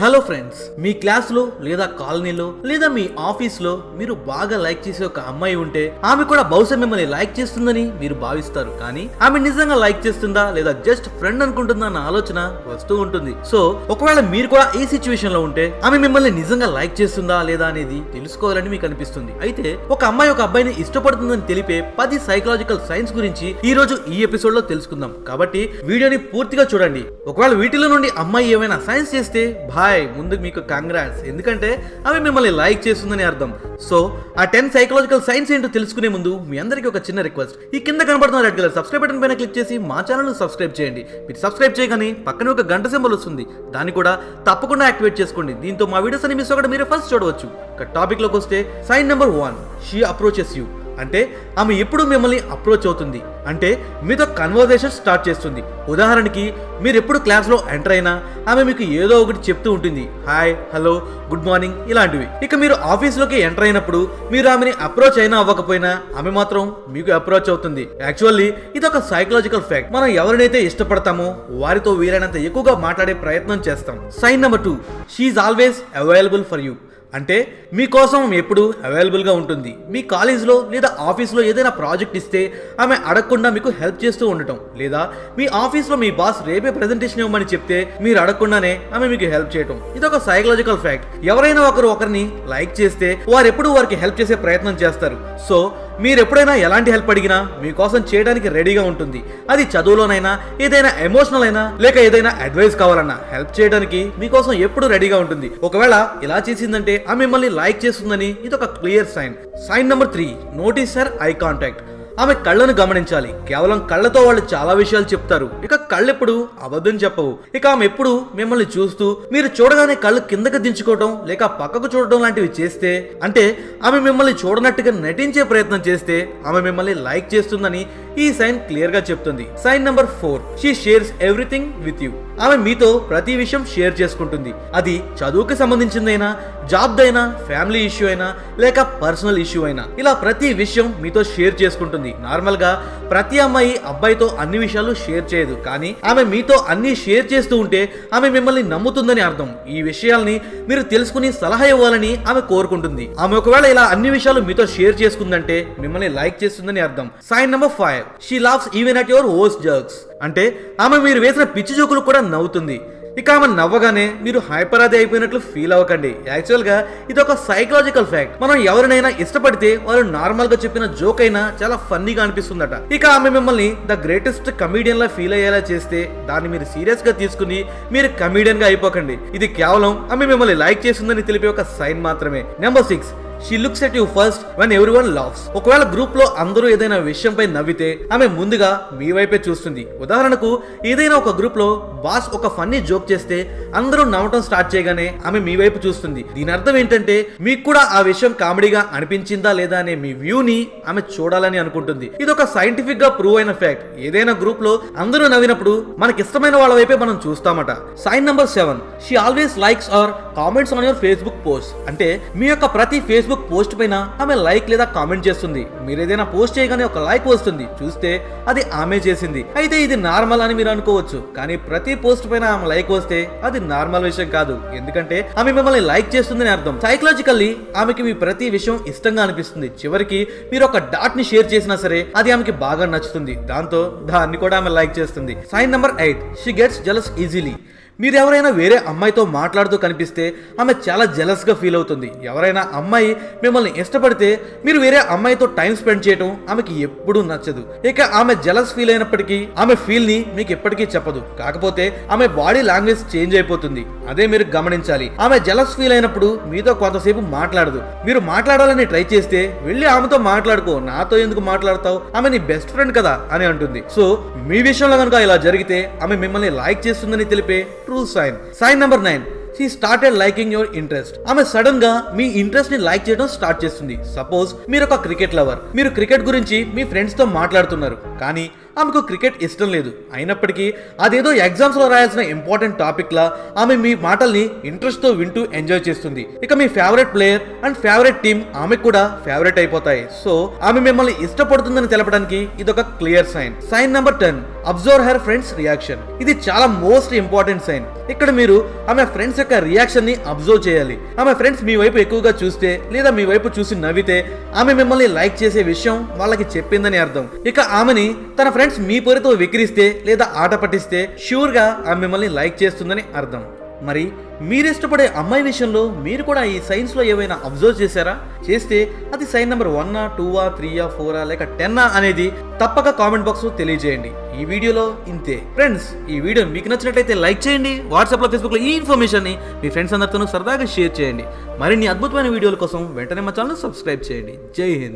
Hello friends మీ క్లాస్లో లేదా కాలనీలో లేదా మీ ఆఫీస్లో మీరు బాగా లైక్ చేసే ఒక అమ్మాయి ఉంటే ఆమె కూడా బహుశా మిమ్మల్ని లైక్ చేస్తుందని మీరు భావిస్తారు. కానీ ఆమె నిజంగా లైక్ చేస్తుందా లేదా జస్ట్ ఫ్రెండ్ అనుకుంటుందా అన్న ఆలోచన వస్తూ ఉంటుంది. సో ఒకవేళ మీరు కూడా ఈ సిచ్యువేషన్లో ఉంటే ఆమె మిమ్మల్ని నిజంగా లైక్ చేస్తుందా లేదా అనేది తెలుసుకోవాలని మీకు అనిపిస్తుంది. అయితే ఒక అమ్మాయి ఒక అబ్బాయిని ఇష్టపడుతుందని తెలిపే పది సైకలాజికల్ సైన్స్ గురించి ఈ రోజు ఈ ఎపిసోడ్లో తెలుసుకుందాం. కాబట్టి వీడియోని పూర్తిగా చూడండి. ఒకవేళ వీటిలో నుండి అమ్మాయి ఏమైనా సైన్స్ చేస్తే హాయ్ ముందు మీకు కంగ్రాట్స్ ఎందుకంటే అవి మిమ్మల్ని లైక్ చేస్తుందని అర్థం. సో ఆ టెన్ సైకలాజికల్ సైన్స్ ఏంటో తెలుసుకునే ముందు మీ అందరికీ ఒక చిన్న రిక్వెస్ట్ ఈ కింద కనబడుతున్న రెడ్ కలర్ సబ్స్క్రైబ్ బటన్ పైన క్లిక్ చేసి మా ఛానల్ సబ్స్క్రైబ్ చేయండి. మీరు సబ్స్క్రైబ్ చేయగానే పక్కన ఒక గంట సింబల్ వస్తుంది. దాన్ని కూడా తప్పకుండా యాక్టివేట్ చేసుకోండి. దీంతో మా వీడియోస్ అని మిస్ అవ్వడం మీరు ఫస్ట్ చూడవచ్చు. ఇక టాపిక్లోకి వస్తే sign number one she approaches you అంటే ఆమె ఎప్పుడు మిమ్మల్ని అప్రోచ్ అవుతుంది. అంటే మీతో కన్వర్జేషన్ స్టార్ట్ చేస్తుంది. ఉదాహరణకి మీరు ఎప్పుడు క్లాస్లో ఎంటర్ అయినా ఆమె మీకు ఏదో ఒకటి చెప్తూ ఉంటుంది. హాయ్ హలో గుడ్ మార్నింగ్ ఇలాంటివి. ఇక మీరు ఆఫీస్లోకి ఎంటర్ అయినప్పుడు మీరు ఆమెని అప్రోచ్ అయినా అవ్వకపోయినా ఆమె మాత్రం మీకు అప్రోచ్ అవుతుంది. యాక్చువల్లీ ఇది ఒక సైకలాజికల్ ఫ్యాక్ట్ మనం ఎవరినైతే ఇష్టపడతామో వారితో వీలైనంత ఎక్కువగా మాట్లాడే ప్రయత్నం చేస్తాం. Sign number two she always available for you అంటే మీకోసం ఎప్పుడు అవైలబుల్గా ఉంటుంది. మీ కాలేజ్లో లేదా ఆఫీస్లో ఏదైనా ప్రాజెక్ట్ ఇస్తే ఆమె అడగకుండా మీకు హెల్ప్ చేస్తూ ఉండటం. లేదా మీ ఆఫీస్లో మీ బాస్ రేపే ప్రెజెంటేషన్ ఇవ్వమని చెప్తే మీరు అడగకుండానే ఆమె మీకు హెల్ప్ చేయటం. ఇది ఒక సైకలాజికల్ ఫ్యాక్ట్ ఎవరైనా ఒకరు ఒకరిని లైక్ చేస్తే వారు ఎప్పుడు వారికి హెల్ప్ చేసే ప్రయత్నం చేస్తారు. సో మీరు ఎప్పుడైనా ఎలాంటి హెల్ప్ అడిగినా మీకోసం చేయడానికి రెడీగా ఉంటుంది. అది చదువులోనైనా ఏదైనా ఎమోషనల్ అయినా లేక ఏదైనా అడ్వైస్ కావాలన్నా హెల్ప్ చేయడానికి మీకోసం ఎప్పుడు రెడీగా ఉంటుంది. ఒకవేళ ఇలా చేసిందంటే ఆ మిమ్మల్ని లైక్ చేస్తుందని ఇది ఒక clear sign. Sign number three notice her eye contact. ఆమె కళ్ళను గమనించాలి. కేవలం కళ్ళతో వాళ్ళు చాలా విషయాలు చెప్తారు. ఇక కళ్ళు ఎప్పుడు అబద్ధం చెప్పవు. ఇక ఆమె ఎప్పుడు మిమ్మల్ని చూస్తూ మీరు చూడగానే కళ్ళు కిందకి దించుకోవడం లేక పక్కకు చూడడం లాంటివి చేస్తే? అంటే ఆమె మిమ్మల్ని చూడనట్టుగా నటించే ప్రయత్నం చేస్తే ఆమె మిమ్మల్ని లైక్ చేస్తుందని ఈ సైన్ క్లియర్గా చెప్తుంది. Sign number four. She shares everything with you. ఆమె మీతో ప్రతి విషయం షేర్ చేసుకుంటుంది. అది చదువుకి సంబంధించిందైనా జాబ్ అయినా ఫ్యామిలీ ఇష్యూ అయినా లేక పర్సనల్ ఇష్యూ అయినా. ఇలా ప్రతి విషయం మీతో షేర్ చేసుకుంటుంది. నార్మల్గా ప్రతి అమ్మాయి అబ్బాయితో అన్ని విషయాలు షేర్ చేయదు. కానీ ఆమె మీతో అన్ని షేర్ చేస్తూ ఉంటే ఆమె మిమ్మల్ని నమ్ముతుందని అర్థం. ఈ విషయాల్ని మీరు తెలుసుకుని సలహా ఇవ్వాలని ఆమె కోరుకుంటుంది. ఆమె ఒకవేళ ఇలా అన్ని విషయాలు మీతో షేర్ చేసుకుందంటే మిమ్మల్ని లైక్ చేస్తుందని అర్థం. Sign number five she laughs even at your ఓస్ జర్క్స్ అంటే ఆమె మీరు వేసిన పిచ్చి జోకులు కూడా నవ్వుతుంది. ఇక ఆమె నవ్వగానే మీరు హైపరాది అయిపోయినట్లు ఫీల్ అవ్వకండి. యాక్చువల్గా ఇది ఒక సైకలాజికల్ ఫ్యాక్ట్. మనం ఎవరినైనా ఇష్టపడితే వారు నార్మల్గా చెప్పిన జోక్ అయినా చాలా ఫన్నీగా అనిపిస్తుందట. ఇక ఆమె మిమ్మల్ని ద గ్రేటెస్ట్ కమీడియన్ లా ఫీల్ అయ్యేలా చేస్తే దాన్ని మీరు సీరియస్గా తీసుకుని మీరు కమీడియన్గా అయిపోకండి. ఇది కేవలం ఆమె మిమ్మల్ని లైక్ చేస్తుందని తెలిపే ఒక సైన్ మాత్రమే. Number six. She looks at you first when everyone laughs ఒకవేళ గ్రూప్లో అందరూ ఏదైనా విషయంపై నవ్వితే ఆమె ముందుగా మీ వైపే చూస్తుంది. ఉదాహరణకు ఏదైనా ఒక గ్రూప్లో బాస్ ఒక ఫన్నీ జోక్ చేస్తే అందరూ నవ్వటం స్టార్ట్ చేయగానే ఆమె మీ వైపు చూస్తుంది. దీని అర్థం ఏంటంటే మీకు కూడా ఆ విషయం కామెడీగా అనిపించిందా లేదా అనే మీ వ్యూని ఆమె చూడాలని అనుకుంటుంది. ఇది ఒక సైంటిఫిక్గా ప్రూవ్ అయిన ఫ్యాక్ట్ ఏదైనా గ్రూప్లో అందరూ నవ్వినప్పుడు మనకి ఇష్టమైన వాళ్ళ వైపే మనం చూస్తామట. Sign number seven she always likes or comments on your Facebook post అంటే మీ యొక్క ప్రతి ఫేస్ ఫేస్బుక్ పోస్ట్ పైన ఆమె లైక్ లేదా కామెంట్ చేస్తుంది. మీరు ఏదైనా పోస్ట్ చేయగానే ఒక లైక్ వస్తుంది. చూస్తే అది ఆమె చేసింది. అయితే ఇది నార్మల్ అని మీరు అనుకోవచ్చు. కానీ ప్రతి పోస్ట్ పైన ఆమె లైక్ వస్తే అది నార్మల్ విషయం కాదు. ఎందుకంటే ఆమె మిమ్మల్ని లైక్ చేస్తుందని అర్థం. సైకలాజికల్లీ ఆమెకి మీ ప్రతి విషయం ఇష్టంగా అనిపిస్తుంది. చివరికి మీరు ఒక డాట్ని షేర్ చేసినా సరే అది ఆమెకి బాగా నచ్చుతుంది. దాంతో దాన్ని కూడా ఆమె లైక్ చేస్తుంది. Sign number eight she gets jealous easily మీరు ఎవరైనా వేరే అమ్మాయితో మాట్లాడుతూ కనిపిస్తే ఆమె చాలా జెలస్గా ఫీల్ అవుతుంది. ఎవరైనా అమ్మాయి మిమ్మల్ని ఇష్టపడితే మీరు వేరే అమ్మాయితో టైం స్పెండ్ చేయడం ఆమెకి ఎప్పుడూ నచ్చదు. ఇక ఆమె జెలస్ ఫీల్ అయినప్పటికీ ఆమె ఫీల్ని మీకు ఎప్పటికీ చెప్పదు. కాకపోతే ఆమె బాడీ లాంగ్వేజ్ చేంజ్ అయిపోతుంది. అదే మీరు గమనించాలి. ఆమె జెలస్ ఫీల్ అయినప్పుడు మీతో కొంతసేపు మాట్లాడదు. మీరు మాట్లాడాలని ట్రై చేస్తే వెళ్ళి ఆమెతో మాట్లాడుకో. నాతో ఎందుకు మాట్లాడతావు? ఆమె నీ బెస్ట్ ఫ్రెండ్ కదా అని అంటుంది. సో మీ విషయంలో కనుక ఇలా జరిగితే ఆమె మిమ్మల్ని లైక్ చేస్తుందని తెలిపే true sign sign number nine she started liking your interest ఆమె సడన్గా మీ ఇంట్రెస్ట్ని లైక్ చేయడం స్టార్ట్ చేస్తుంది. సపోజ్ మీరు ఒక క్రికెట్ లవర్ మీరు క్రికెట్ గురించి మీ ఫ్రెండ్స్తో మాట్లాడుతున్నారు. కానీ ఆమెకు క్రికెట్ ఇష్టం లేదు. అయినప్పటికీ అదేదో ఎగ్జామ్స్లో రాయాల్సిన ఇంపార్టెంట్ టాపిక్ లా ఆమె మీ మాటల్ని ఇంట్రెస్ట్తో వింటూ ఎంజాయ్ చేస్తుంది. ఇక మీ favourite player and favourite team ఆమెకు కూడా ఫేవరెట్ అయిపోతాయి. సో ఆమె మిమ్మల్ని ఇష్టపడుతుందని తెలపడానికి ఇదొక clear sign sign number ten observe her friends reaction. ఇది చాలా మోస్ట్ ఇంపార్టెంట్ సైన్. ఇక్కడ మీరు ఆమె ఫ్రెండ్స్ యొక్క రియాక్షన్ని అబ్జర్వ్ చేయాలి. ఆమె ఫ్రెండ్స్ మీ వైపు ఎక్కువగా చూస్తే లేదా మీ వైపు చూసి నవ్వితే ఆమె మిమ్మల్ని లైక్ చేసే విషయం వాళ్ళకి చెప్పిందని అర్థం. ఇక ఆమెని తన ఫ్రెండ్స్ మీ పేరుతో విక్రిస్తే లేదా ఆట పట్టిస్తే షూర్గా ఆమె మిమ్మల్ని లైక్ చేస్తుందని అర్థం. మరి మీరు ఇష్టపడే అమ్మాయి విషయంలో మీరు కూడా ఈ సైన్స్లో ఏవైనా ఏమైనా అబ్జర్వ్ చేశారా? చేస్తే అది సైన్ నెంబర్ వన్నా టూవా త్రీయా ఫోరా లేక టెన్నా అనేది తప్పక కామెంట్ బాక్స్ తెలియజేయండి. ఈ వీడియోలో ఇంతే. ఫ్రెండ్స్ ఈ వీడియో మీకు నచ్చినట్లయితే లైక్ చేయండి వాట్సాప్లో ఫేస్బుక్లో ఈ ఇన్ఫర్మేషన్ని మీ ఫ్రెండ్స్ అందరితోనూ సరదాగా షేర్ చేయండి. మరిన్ని అద్భుతమైన వీడియోల కోసం వెంటనే మా ఛానల్ సబ్స్క్రైబ్ చేయండి. జై హింద్.